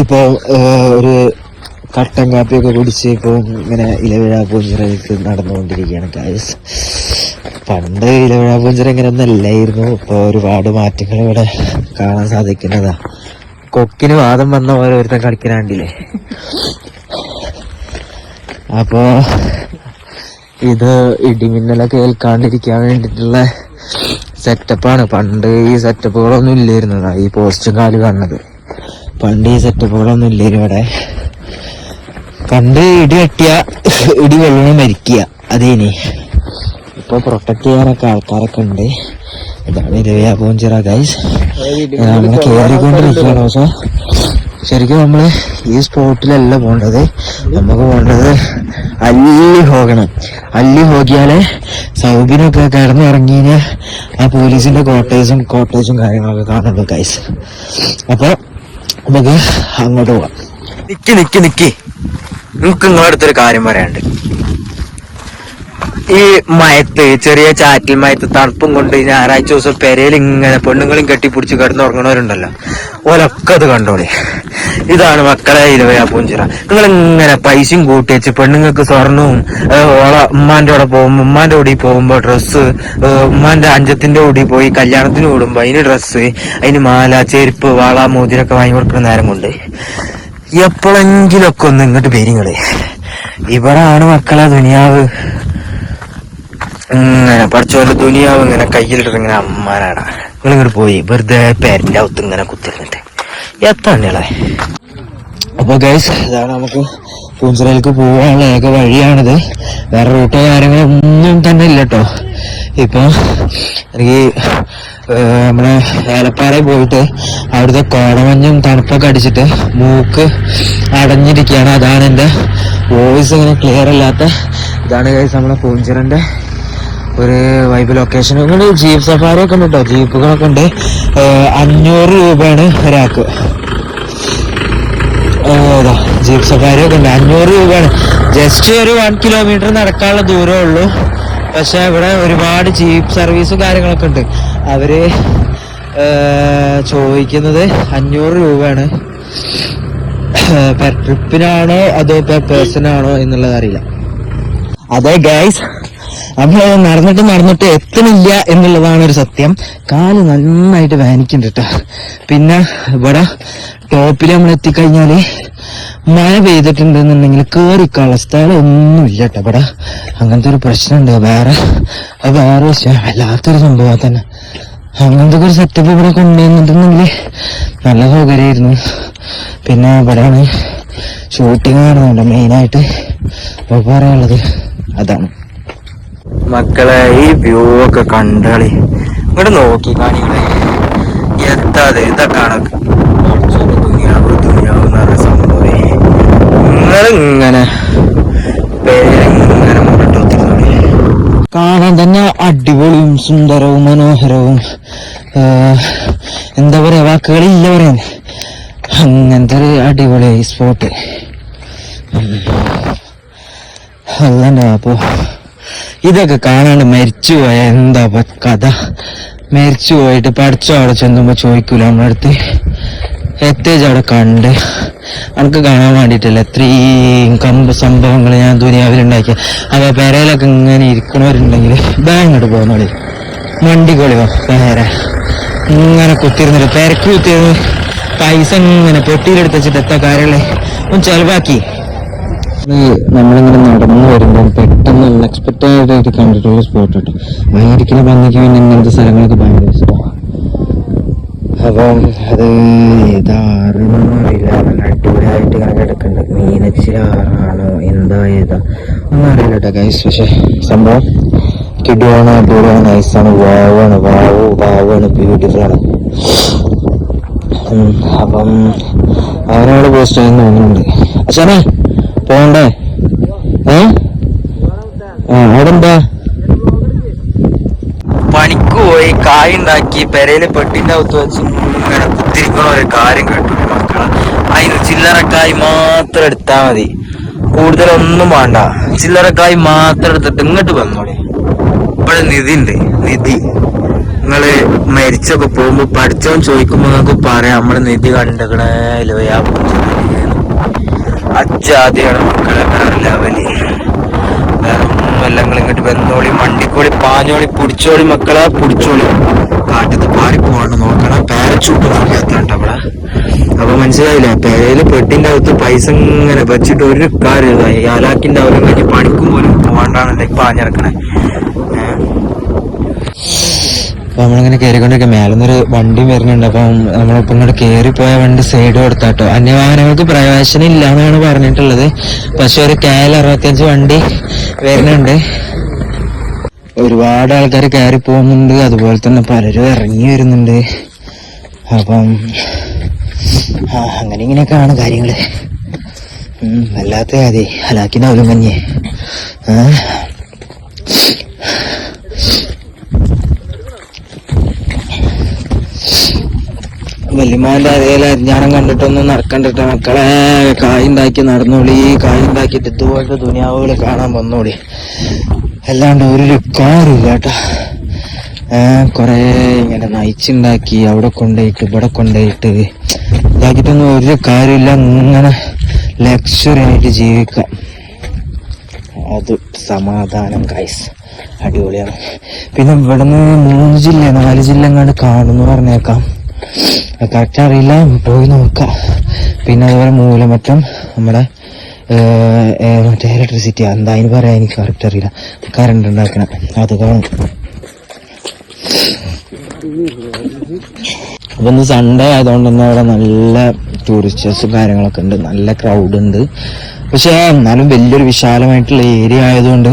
ഇപ്പൊ ഒരു കട്ടൻ കാപ്പിയൊക്കെ കുടിച്ച് ഇപ്പൊ ഇങ്ങനെ ഇലവിഴ പൂഞ്ചിറയിലേക്ക് നടന്നുകൊണ്ടിരിക്കുകയാണ് കാര്യം പണ്ട് ഇലവിഴ പൂഞ്ചിറ ഇങ്ങനെ ഒന്നല്ലായിരുന്നു ഇപ്പൊ ഒരുപാട് മാറ്റങ്ങൾ ഇവിടെ കാണാൻ സാധിക്കുന്നതാ. കൊക്കിന് വാദം വന്ന ഓരോരുത്തർ ഒരുത്തൻ കളിക്കാണ്ടില്ലേ അപ്പോ ഇത് ഇടിമിന്നലൊക്കെ ഏൽക്കാണ്ടിരിക്കാൻ വേണ്ടിയിട്ടുള്ള സെറ്റപ്പാണ് പണ്ട് ഈ സെറ്റപ്പുകളൊന്നും ഇല്ലായിരുന്നു ഈ പോസ്റ്റും കാൽ കാണുന്നത്. പണ്ട് ഈ സെറ്റപ്പുകളൊന്നും ഇല്ല ഇവിടെ. പണ്ട് ഇടി വെട്ടിയ ഇടി വെള്ളം മരിക്കുക. അതേനി. ഇപ്പൊ പ്രൊട്ടക്ട് ചെയ്യാനൊക്കെ ആൾക്കാരൊക്കെ ഉണ്ട്. ഇതാണ് രവിയ പൂഞ്ചിറ ഗൈസ് നമ്മൾ കയറിക്കൊണ്ടിരിക്കുകയാണ് പക്ഷെ ശരിക്കും നമ്മൾ ഈ സ്പോട്ടിലല്ല പോണ്ടത് നമുക്ക് പോണ്ടത് അല്ലി ഹോകണം അല്ലി പോകിയാലേ സൗബിനൊക്കെ ഇറങ്ങി ആ പോലീസിന്റെ കോട്ടേഴ്സും കോട്ടേഴ്സും കാര്യങ്ങളൊക്കെ കാണുന്നുണ്ട് ഗൈസ് അപ്പൊ നമുക്ക് അങ്ങോട്ട് പോവാം നിക്ക് നിക്ക് നിക്ക്. നമുക്ക് നിങ്ങളടുത്തൊരു കാര്യം പറയാനുണ്ട്. ഈ മയത്ത് ചെറിയ ചാറ്റിൽ മയത്ത് തണുപ്പും കൊണ്ട് ഞായറാഴ്ച ദിവസം പെരയിൽ ഇങ്ങനെ പെണ്ണുങ്ങളും കെട്ടിപ്പിടിച്ച് കിടന്നുറങ്ങണവരുണ്ടല്ലോ. ഓലൊക്കെ അത് കണ്ടോളി. ഇതാണ് മക്കളെ ഇലവയാ പൂഞ്ചിറ. നിങ്ങൾ ഇങ്ങനെ പൈസയും കൂട്ടി വെച്ച് പെണ്ണുങ്ങൾക്ക് സ്വർണവും ഓള ഉമ്മാന്റെ കൂടെ പോകുമ്പോ ഉമ്മാന്റെ ഓടി പോകുമ്പോ ഡ്രസ്സ് ഉമ്മാന്റെ അഞ്ചത്തിന്റെ ഓടി പോയി കല്യാണത്തിന് കൂടുമ്പോ അതിന് ഡ്രസ്സ് അതിന് മാല ചെരുപ്പ് വള മോതിരൊക്കെ വാങ്ങി കൊടുക്കുന്ന നേരം കൊണ്ട് എപ്പോഴെങ്കിലൊക്കെ ഒന്ന് ഇങ്ങോട്ട് പേരിങ്ങൾ ഇവിടാണ് മക്കളെ ദുനിയാവ്. ഇങ്ങനെ പഠിച്ചോന്റെ ദുനിയാവ് ഇങ്ങനെ കയ്യിലിട്ട് ഇങ്ങനെ അമ്മാനാടാ നിങ്ങൾ ഇങ്ങോട്ട് പോയി വെറുതെ പേരന്റെ അകത്ത് ഇങ്ങനെ കുത്തിരുന്നിട്ട്. എത്താണ്ടേ അപ്പൊ ഗൈസ് ഇതാണ് നമുക്ക് പൂഞ്ചിറയിലേക്ക് പോകാനുള്ള ഏക വഴിയാണിത്. വേറെ റൂട്ടോ കാര്യങ്ങളോ ഒന്നും തന്നെ ഇല്ല കേട്ടോ ഇപ്പൊ എനിക്ക് നമ്മളെ ഏലപ്പാറയിൽ പോയിട്ട് അവിടുത്തെ കോടമഞ്ഞും തണുപ്പൊക്കെ അടിച്ചിട്ട് മൂക്ക് അടഞ്ഞിരിക്കുകയാണ്. അതാണ് എന്റെ വോയിസ് ഇങ്ങനെ ക്ലിയർ അല്ലാത്ത ഇതാണ് ഗൈസ് നമ്മളെ പൂഞ്ചിറന്റെ ഒരു വൈബ് ലൊക്കേഷൻ ഇങ്ങനെ ജീപ്പ് സഫാരി ഒക്കെ ഉണ്ട്? ജീപ്പുകളൊക്കെ ഉണ്ട്. അഞ്ഞൂറ് രൂപയാണ് ഒരാൾക്ക്. ഏതാ ജീപ്പ് സഫാരി ഒക്കെ ഉണ്ട്. അഞ്ഞൂറ് രൂപയാണ്. ജസ്റ്റ് ഒരു വൺ കിലോമീറ്റർ നടക്കാനുള്ള ദൂരമേ ഉള്ളൂ. പക്ഷെ ഇവിടെ ഒരുപാട് ജീപ്പ് സർവീസും കാര്യങ്ങളൊക്കെ ഉണ്ട്. അവർ ചോദിക്കുന്നത് അഞ്ഞൂറ് രൂപയാണ്. പെർ ട്രിപ്പിനാണോ അതോ പെർ പേഴ്സൺ ആണോ എന്നുള്ളത് അറിയില്ല. അതെ ഗൈസ് നമ്മൾ നടന്നിട്ട് നടന്നിട്ട് എത്തണില്ല എന്നുള്ളതാണ് ഒരു സത്യം. കാൽ നന്നായിട്ട് വേനിക്കുന്നുണ്ട് പിന്നെ ഇവിടെ ടോപ്പിൽ നമ്മൾ എത്തിക്കഴിഞ്ഞാൽ മഴ പെയ്തിട്ടുണ്ടെന്നുണ്ടെങ്കിൽ കയറിക്കാനുള്ള സ്ഥലം ഒന്നുമില്ല കേട്ടോ ഇവിടെ. അങ്ങനത്തെ ഒരു പ്രശ്നമുണ്ട്. വേറെ വേറെ വിഷയം വല്ലാത്തൊരു സംഭവം തന്നെ. അങ്ങനത്തെ ഒരു സെറ്റപ്പ് ഇവിടെ കൊണ്ടുവന്നിട്ടുണ്ടെങ്കിൽ നല്ല സൗകര്യമായിരുന്നു. പിന്നെ ഇവിടെയാണ് ഷൂട്ടിങ് നടന്നുണ്ട് മെയിനായിട്ട് പറയാനുള്ളത് അതാണ്. മക്കളെ ഈ വ്യൂ ഒക്കെ കണ്ടളി ഇങ്ങോട്ട് നോക്കി കാണികളെ എത്താതെ ഇതൊക്കെയാണ് ദുനിയാവ് ദുനിയാവ് കാണാൻ തന്നെ അടിപൊളിയും സുന്ദരവും മനോഹരവും. എന്താ പറയാ വാക്കുകളില്ല പറയാൻ. അങ്ങനത്തെ ഒരു അടിപൊളി സ്പോട്ട് അതന്നെ അപ്പോ ഇതൊക്കെ കാണാണ്ട് മരിച്ചു പോയ എന്താ കഥ? മരിച്ചു പോയിട്ട് പഠിച്ചോ അവിടെ ചെന്നുമ്പോ ചോദിക്കൂല നമ്മളടുത്ത്. എത്തേജ് അവിടെ കണ്ട്. നമുക്ക് കാണാൻ വേണ്ടിയിട്ടല്ല എത്രയും കമ്പ് സംഭവങ്ങൾ ഞാൻ ദുനിയാവിലുണ്ടാക്കിയ അവ പെരയിലൊക്കെ ഇങ്ങനെ ഇരിക്കണവരുണ്ടെങ്കിൽ ബാങ്ങോട്ട് പോകുന്നോളി മണ്ടിക്കോളിയോ പേര. ഇങ്ങനെ കുത്തിരുന്നിട്ട് പെരക്ക് കുത്തിയത് പൈസ ഇങ്ങനെ പൊട്ടിയിലെടുത്ത് വെച്ചിട്ട് എത്ര കാര്യങ്ങളെ ഒന്ന് ചെലവാക്കി. നമ്മളിങ്ങനെ നടന്നു വരുമ്പോൾ പെട്ടെന്ന് അൺഎക്സ്പെക്റ്റഡ് ആയിട്ട് കണ്ടിട്ടുള്ള സ്പോട്ട് കേട്ടോ. അമേരിക്കയിൽ വന്നിക്ക് പിന്നെ ഇങ്ങനത്തെ സ്ഥലങ്ങളൊക്കെ ഭയങ്കര ഇഷ്ടമാണ്. അപ്പം അത് ഏതാറെന്നൊന്നും അറിയില്ല. നല്ല അടിപൊളിയായിട്ട് ഇങ്ങനെ കിടക്കുന്നുണ്ട്. മീനച്ചിലാറാണോ എന്താ ഏതാ? ഒന്നും അറിയില്ല കേട്ടോ ഗൈസ് പക്ഷേ സംഭവം കിടുവാണ് അടിപൊളിയാണ് നൈസാണ് വാവാണ് വാവ് വാവാണ് ബ്യൂട്ടിഫുൾ ആണ്. അപ്പം അവനോട് പോസ്റ്റ് ചെയ്യുന്ന തോന്നുന്നുണ്ട് അച്ഛനെ പോണ്ടേ ഏ? ആ പണിക്ക് പോയി കായ് ഉണ്ടാക്കി പെരയിൽ പെട്ടിന്റെ അകത്ത് വെച്ച് ഇങ്ങനെ കുത്തിരിക്കണ ഒരു കാര്യം കേട്ടു മക്കളെ. അതിന് ചില്ലറക്കായ് മാത്രം എടുത്താ മതി. കൂടുതലൊന്നും വേണ്ട. ചില്ലറക്കായ് മാത്രം എടുത്തിട്ട് ഇങ്ങോട്ട് വന്നോളി. ഇവിടെ നിധി ഉണ്ട് നിധി. നിങ്ങൾ മരിച്ചൊക്കെ പോകുമ്പോ പഠിച്ചോൻ ചോദിക്കുമ്പോ നിങ്ങൾക്ക് പറയാം നമ്മൾ നിധി കണ്ടക്കണേ ലോയാ അച്ചാദ്യാണ് മക്കളെ വേറെ ലെവൽ നിങ്ങൾ ഇങ്ങോട്ട് വെന്തോളി മണ്ടിക്കോളി പാഞ്ഞോളി പുടിച്ചോളി മക്കളെ പുടിച്ചോളി. കാറ്റത്ത് പാറി പോവാണ്ട് നോക്കണം. പാരച്ചൂട്ട് നോക്കിയാത്തണ്ട അവിടെ അപ്പൊ മനസ്സിലായില്ലേ? പേരയിൽ പെട്ടിന്റെ അകത്ത് പൈസ ഇങ്ങനെ വെച്ചിട്ട് ഒരു കാര്യം അലാക്കിന്റെ അവരും പണിക്കും പോലും പോവാണ്ടാണല്ലേ പാഞ്ഞിറക്കണേ. അപ്പൊ നമ്മളിങ്ങനെ കയറിക്കൊണ്ടിരിക്കുക മേലെന്നൊരു വണ്ടി വരുന്നുണ്ട്. അപ്പം നമ്മളിപ്പോ ഇങ്ങോട്ട് കയറിപ്പോയ വണ്ടി സൈഡ് കൊടുത്താട്ടോ. അന്യവാഹനങ്ങൾക്ക് പ്രവേശനം ഇല്ല എന്നാണ് പറഞ്ഞിട്ടുള്ളത്. പക്ഷെ ഒരു കെൽ അറുപത്തിയഞ്ച് വണ്ടി വരുന്നുണ്ട്. ഒരുപാട് ആൾക്കാർ കയറി പോകുന്നുണ്ട് അതുപോലെ തന്നെ പലരും ഇറങ്ങി വരുന്നുണ്ട്. അപ്പം അങ്ങനെ ഇങ്ങനെയൊക്കെയാണ് കാര്യങ്ങൾ. ഉം, വല്ലാത്ത അതെ ഹലാക്കിന്റെ അവലും കഞ്ഞി ഏഹ് വല്യമാന്റെ അതേല ജ്ഞാനം കണ്ടിട്ടൊന്നും നടക്കണ്ടിട്ട മക്കളെ. കായുണ്ടാക്കി നടന്നോളി. കായുണ്ടാക്കിയിട്ട് ഇതുപോലത്തെ ദുനിയാവുകൾ കാണാൻ വന്നോളി. അല്ലാണ്ട് ഒരു കാറില്ല കേട്ടോ കുറേ ഇങ്ങനെ നയിച്ചുണ്ടാക്കി അവിടെ കൊണ്ടുപോയിട്ട് ഇവിടെ കൊണ്ടുപോയിട്ട് ഇതാക്കിയിട്ടൊന്നും ഒരു കാര്യമില്ല ഇങ്ങനെ ലക്ഷറി ആയിട്ട് ജീവിക്കാം. അത് സമാധാനം ഗൈസ് അടിപൊളിയാണ്. പിന്നെ ഇവിടുന്ന് മൂന്ന് ജില്ല നാല് ജില്ല എങ്ങാണ്ട് കാണുന്നു പറഞ്ഞേക്കാം. കറക്റ്റ് അറിയില്ല പോയി നോക്കാം. പിന്നെ അതുപോലെ മൂലമറ്റം നമ്മുടെ മറ്റേ ഇലക്ട്രിസിറ്റി എന്താ അതിന് പറയാൻ എനിക്ക് കറക്റ്റ് അറിയില്ല. കറണ്ട് ഉണ്ടാക്കണം. അത് കാണും. അപ്പൊ ഇന്ന് സൺഡേ ആയതുകൊണ്ട് തന്നെ അവിടെ നല്ല ടൂറിസ്റ്റേഴ്സും കാര്യങ്ങളൊക്കെ ഉണ്ട്. നല്ല ക്രൗഡ് ഉണ്ട്. പക്ഷെ എന്നാലും വലിയൊരു വിശാലമായിട്ടുള്ള ഏരിയ ആയതുകൊണ്ട്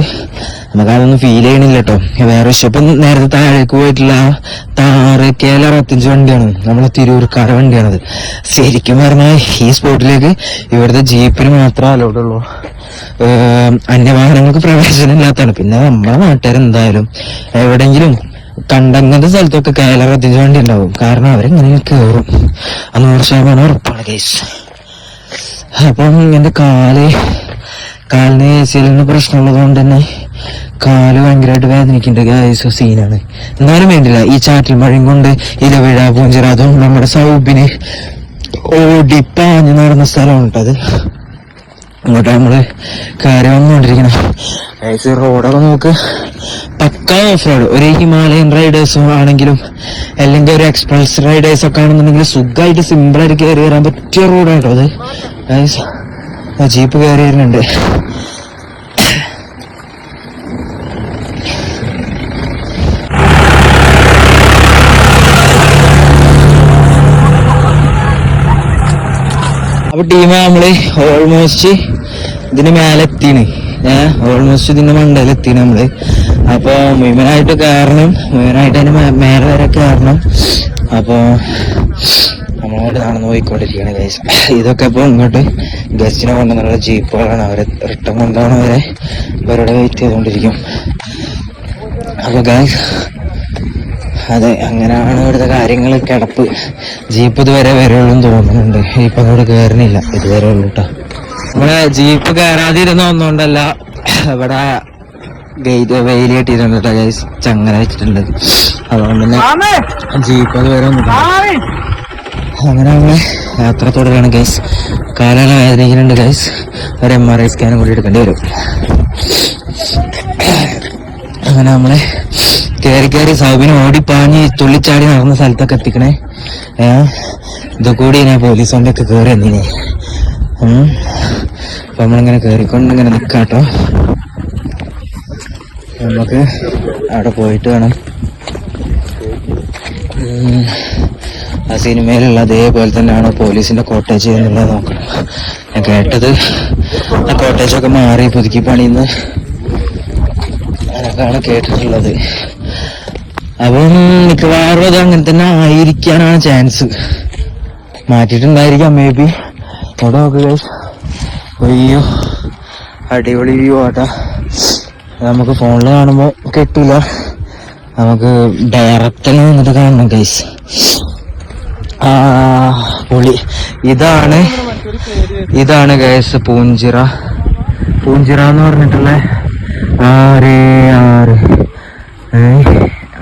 നമുക്ക് അതൊന്നും ഫീൽ ചെയ്യണില്ല കേട്ടോ വേറെ ഇപ്പം നേരത്തെ താഴേക്ക് പോയിട്ടുള്ള താറ് കേല അറുപത്തഞ്ച് വണ്ടിയാണ്. നമ്മളെ തിരൂർക്കാര വണ്ടിയാണത്. ശരിക്കും പറഞ്ഞാൽ ഈ സ്പോട്ടിലേക്ക് ഇവിടുത്തെ ജീപ്പിന് മാത്രമേ അലോഡ് ഉള്ളൂ. അന്യവാഹനങ്ങൾക്ക് പ്രവേശനം ഇല്ലാത്തതാണ്. പിന്നെ നമ്മളെ നാട്ടുകാരെന്തായാലും എവിടെയെങ്കിലും കണ്ടങ്ങനത്തെ സ്ഥലത്തൊക്കെ കേല എത്തിച്ച വണ്ടി ഉണ്ടാവും. കാരണം അവരെങ്ങനെ കയറും അത് നൂറ് ശതമാനം ഉറപ്പാണ് കേസ് അപ്പം എന്റെ കാൽ കാലിന് എ സിയിലിന് പ്രശ്നമുള്ളത് കൊണ്ട് തന്നെ കാൽ ഭയങ്കരമായിട്ട് വേദനിക്കുന്നുണ്ട് ഗൈസ് സീനാണ് എന്നാലും വേണ്ടില്ല. ഈ ചാറ്റിൽ മഴയും കൊണ്ട് ഇലവിഴ പൂഞ്ചിറ അതും നമ്മുടെ സൗബിന് ഓടിപ്പാഞ്ഞു നടന്ന സ്ഥലമാണ് കേട്ടത് അങ്ങോട്ട് നമ്മൾ കയറി വന്നുകൊണ്ടിരിക്കണം. ഗൈസ് റോഡൊക്കെ നോക്ക്. പക്ക ഓഫ് റോഡ് ഒരു ഹിമാലയൻ റൈഡേഴ്സും ആണെങ്കിലും അല്ലെങ്കിൽ ഒരു എക്സ്പ്രസ് റൈഡേഴ്സ് ഒക്കെ ആണെന്നുണ്ടെങ്കിൽ സുഖമായിട്ട് സിമ്പിൾ ആയിട്ട് കയറി വരാൻ പറ്റിയ റോഡാണ് കേട്ടോ അത് ജീപ്പ് കയറി വരുന്നുണ്ട്. അപ്പൊ ടീം നമ്മൾ ഓൾമോസ്റ്റ് ഇതിന് മേലെ എത്തീണ്. ഏഹ് ഓൾമോസ്റ്റ് ഇതിന്റെ എത്തി നമ്മൾ. അപ്പൊ മുഴുവനായിട്ട് കയറണം. മുഴുവനായിട്ട് അതിന് മേലെ വരെ കയറണം. അപ്പൊ നമ്മളോട് നടന്നു പോയിക്കൊണ്ടിരിക്കുകയാണ് ഗൈസ് ഇതൊക്കെ ഇപ്പൊ ഇങ്ങോട്ട് ഗസ്റ്റിനെ കൊണ്ടുവന്നുള്ള ജീപ്പുകളാണ്. അവരെ റിട്ടേൺ കൊണ്ടുപോകണവരെ അവരുടെ വെയിറ്റ് ചെയ്തുകൊണ്ടിരിക്കും അപ്പൊ ഗൈസ് അതെ അങ്ങനെയാണ് ഇവിടുത്തെ കാര്യങ്ങൾ കിടപ്പ്. ജീപ്പ് ഇതുവരെ വരുള്ളൂ തോന്നുന്നുണ്ട്. ഇപ്പം അങ്ങോട്ട് കയറുന്നില്ല ഇതുവരെ ഉള്ളൂ കേട്ടോ ഇവിടെ ജീപ്പ് കയറാതിരുന്ന ഒന്നുകൊണ്ടല്ല ഇവിടെ ഗൈറ്റ് വെയിൽ കെട്ടിയിട്ടുണ്ട് കേട്ടോ ഗൈസ് ചങ്ങന വെച്ചിട്ടുണ്ട് അതുകൊണ്ട് തന്നെ ജീപ്പ് അതുവരെ ഒന്നും അങ്ങനെ അങ്ങനെ യാത്ര തുടരുകയാണ് ഗൈസ് കാലാണ് വേദനിക്കുന്നുണ്ട് ഗൈസ് ഒരു എം ആർ ഐ സ്കാനും കൂടി എടുക്കേണ്ടി വരും. അങ്ങനെ നമ്മളെ കയറി കയറി സൗബിന് ഓടിപ്പാഞ്ഞ് തുള്ളിച്ചാടി നടന്ന സ്ഥലത്തൊക്കെ എത്തിക്കണേ. ഇത് കൂടി ഞാൻ പോലീസ് വണ്ടിയൊക്കെ കയറി എന്തിനെ. അപ്പൊ നമ്മളിങ്ങനെ കയറിക്കൊണ്ട് ഇങ്ങനെ നിക്കാട്ടോ നമുക്ക് അവിടെ പോയിട്ട് വേണം. ആ സിനിമയിലുള്ള അതേപോലെ തന്നെയാണ് പോലീസിന്റെ കോട്ടേജ് എന്നുള്ളത് നോക്കണം. ഞാൻ കേട്ടത് ആ കോട്ടേജൊക്കെ മാറി പുതുക്കി പണിയുന്ന അതൊക്കെയാണ് കേട്ടിട്ടുള്ളത്. അപ്പം മിക്കവാറും അത് അങ്ങനെ തന്നെ ആയിരിക്കാനാണ് ചാൻസ് മാറ്റിയിട്ടുണ്ടായിരിക്കാം മേ ബി അവിടെ നോക്കുക. അയ്യോ അടിപൊളി വ്യൂ ആട്ടാ. നമുക്ക് ഫോണിൽ കാണുമ്പോൾ കിട്ടില്ല നമുക്ക് ഡയറക്റ്റിൽ നിന്നിട്ട് കാണണം ആ പൊളി. ഇതാണ് ഇതാണ് ഗൈസ് പൂഞ്ചിറ. പൂഞ്ചിറ എന്ന് പറഞ്ഞിട്ടുള്ള ആറ് ആറ്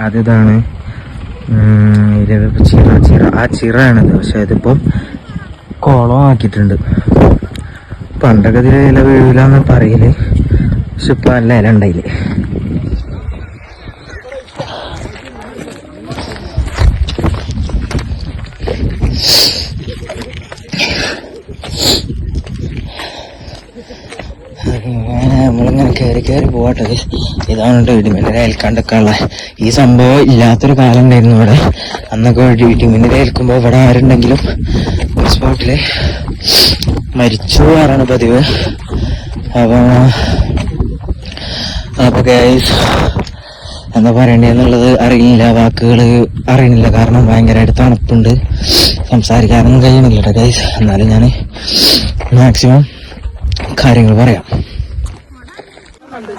അതിതാണ് ചിറ ചിറ. ആ ചിറയാണിത്. പക്ഷെ ഇതിപ്പം കുളമാക്കിയിട്ടുണ്ട്. പണ്ടൊക്കെ ഇതിൽ ഇല വീഴില്ലാന്ന് പറയൽ. പക്ഷെ ഇപ്പം നല്ല ഇല ഉണ്ടായില്ലേ അങ്ങനെ നമ്മളിങ്ങനെ പോകട്ടെ ഇതാണ് കേട്ടോ ഇടിമിന്നലെ ഏൽക്കാണ്ടൊക്കെയുള്ള ഈ സംഭവം ഇല്ലാത്തൊരു കാലം ഉണ്ടായിരുന്നു ഇവിടെ അന്നൊക്കെ ഇടിമിന്നലെ ഏൽക്കുമ്പോൾ ഇവിടെ ആരുണ്ടെങ്കിലും ഒരു സ്പോട്ടിൽ മരിച്ചു പോകാറാണ് പതിവ്. അപ്പൊ അപ്പൊ ഗൈസ് എന്താ പറയണ്ടെന്നുള്ളത് അറിയില്ല. വാക്കുകൾ അറിയണില്ല. കാരണം ഭയങ്കരമായിട്ട് തണുപ്പുണ്ട്. സംസാരിക്കാനൊന്നും കഴിയണില്ല കേട്ടോ ഗൈസ് എന്നാലും ഞാൻ മാക്സിമം കാര്യങ്ങൾ പറയാം.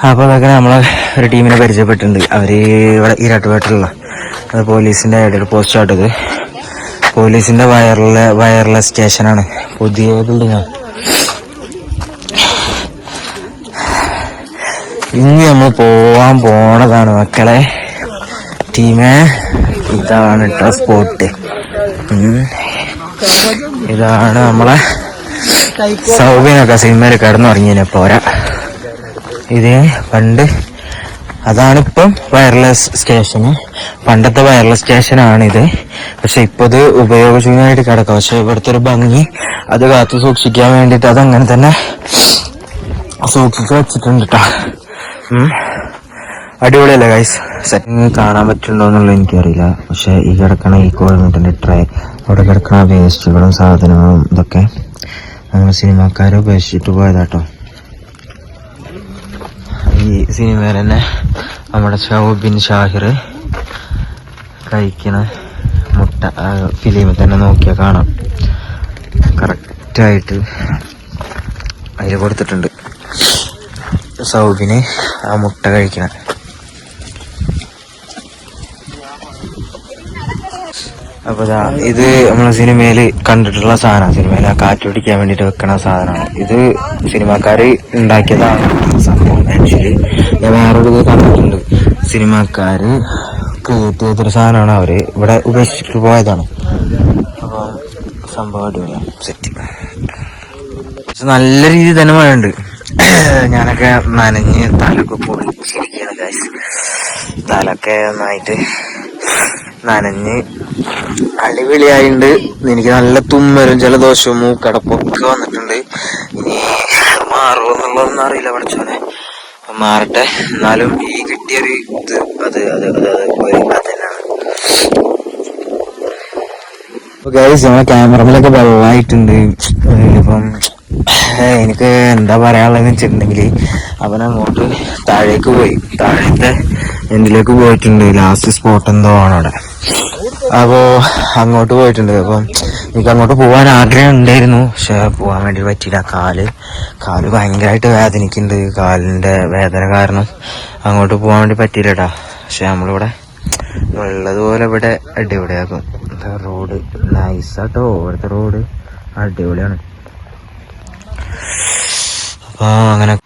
അപ്പൊ അതൊക്കെ നമ്മളെ ഒരു ടീമിനെ പരിചയപ്പെട്ടിട്ടുണ്ട്. അവർ ഇവിടെ ഇരട്ടുപേട്ടുള്ള അത് പോലീസിന്റെ ഇടയിൽ പോസ്റ്റ് ആട്ടത് പോലീസിന്റെ വയറിലെ വയർലെസ് സ്റ്റേഷനാണ് പുതിയ ബിൽഡിംഗ് ഇനി നമ്മൾ പോവാൻ പോണതാണ് മക്കളെ. ടീമേ ഇതാണ് കേട്ടോ സ്പോട്ട് ഇതാണ് നമ്മളെ സൗബിനൊക്കെ സിനിമയിൽ കിടന്നുറങ്ങിയതിനെ പോരാ. ഇത് പണ്ട് അതാണിപ്പം വയർലെസ് സ്റ്റേഷന് പണ്ടത്തെ വയർലെസ് സ്റ്റേഷനാണിത് പക്ഷെ ഇപ്പൊ ഇത് ഉപയോഗശൂന്യമായിട്ട് കിടക്കാം. പക്ഷെ ഇവിടുത്തെ ഒരു ഭംഗി അത് കാത്തു സൂക്ഷിക്കാൻ വേണ്ടിയിട്ട് അതങ്ങനെ തന്നെ സൂക്ഷിച്ചു വെച്ചിട്ടുണ്ട് കേട്ടോ അടിപൊളിയല്ലേ ഗൈസ് സെറ്റിങ് കാണാൻ പറ്റുന്നുണ്ടോ എന്നുള്ളത് എനിക്കറിയില്ല. പക്ഷെ ഈ കിടക്കണ ഈ കോഴിമുട്ടിന്റെ ട്രേ അവിടെ കിടക്കണ വേസ്റ്റുകളും സാധനങ്ങളും ഇതൊക്കെ നമ്മൾ സിനിമാക്കാരെ ഉപേക്ഷിച്ചിട്ട് പോയതാട്ടോ സിനിമയിൽ തന്നെ നമ്മുടെ ഷൗബിൻ ഷാഹിർ കഴിക്കണ മുട്ട ഫിലിമിൽ തന്നെ നോക്കിയാൽ കാണാം. കറക്റ്റായിട്ട് അതിൽ കൊടുത്തിട്ടുണ്ട്. സൗബിന് ആ മുട്ട കഴിക്കണം. അപ്പൊ ഇത് നമ്മളെ സിനിമയിൽ കണ്ടിട്ടുള്ള സാധനമാണ് സിനിമയിൽ ആ കാറ്റ് പിടിക്കാൻ വേണ്ടിട്ട് വെക്കണ സാധനമാണ് ഇത് സിനിമാക്കാര് ഉണ്ടാക്കിയതാണ് സംഭവം ആക്ച്വലി ഞാൻ വേറൊരു ഇത് കണ്ടിട്ടുണ്ട്. സിനിമാക്കാര് ക്രിയേറ്റ് ചെയ്തൊരു സാധനമാണ് അവർ. ഇവിടെ ഉപേക്ഷിച്ചിട്ട് പോയതാണ്. അപ്പൊ സംഭവം സെറ്റ് നല്ല രീതി തന്നെ മഴ ഉണ്ട് ഞാനൊക്കെ നനഞ്ഞ് തലൊക്കെ പൊളിച്ചിരിക്കുകയാണ് guys. തലൊക്കെ നന്നായിട്ട് നനഞ്ഞ് അടിപൊളിയായിണ്ട്. എനിക്ക് നല്ല തുമ്മലും ജലദോഷവും മൂക്കടപ്പൊക്കെ വന്നിട്ടുണ്ട്. ഇനി മാറുമെന്നുള്ളതൊന്നും അറിയില്ല പഠിച്ചോനെ മാറട്ടെ. എന്നാലും ഈ കിട്ടിയൊരു ഇത് അത് അത് അത് അത് ഒരു വെള്ളമായിട്ടുണ്ട്. ഇപ്പം എനിക്ക് എന്താ പറയാനുള്ളതെന്ന് വെച്ചിട്ടുണ്ടെങ്കിൽ അവൻ അങ്ങോട്ട് താഴേക്ക് പോയി. താഴത്തെ എന്തിലേക്ക് പോയിട്ടുണ്ട്. ലാസ്റ്റ് സ്പോട്ട് എന്തോ ആണ് അവിടെ. അപ്പോ അങ്ങോട്ട് പോയിട്ടുണ്ട്. അപ്പം എനിക്ക് അങ്ങോട്ട് പോകാൻ ആഗ്രഹം ഉണ്ടായിരുന്നു. പക്ഷെ പോകാൻ വേണ്ടി പറ്റിയില്ല. കാൽ കാൽ ഭയങ്കരമായിട്ട് വേദനിക്കുന്നുണ്ട്. കാലിന്റെ വേദന കാരണം അങ്ങോട്ട് പോകാൻ വേണ്ടി പറ്റിയില്ലടാ പക്ഷെ നമ്മളിവിടെ ഉള്ളതുപോലെ ഇവിടെ അടിപൊളിയാക്കും. റോഡ് നൈസാട്ടോ ഇവിടുത്തെ റോഡ് അടിപൊളിയാണ്. അപ്പൊ അങ്ങനെ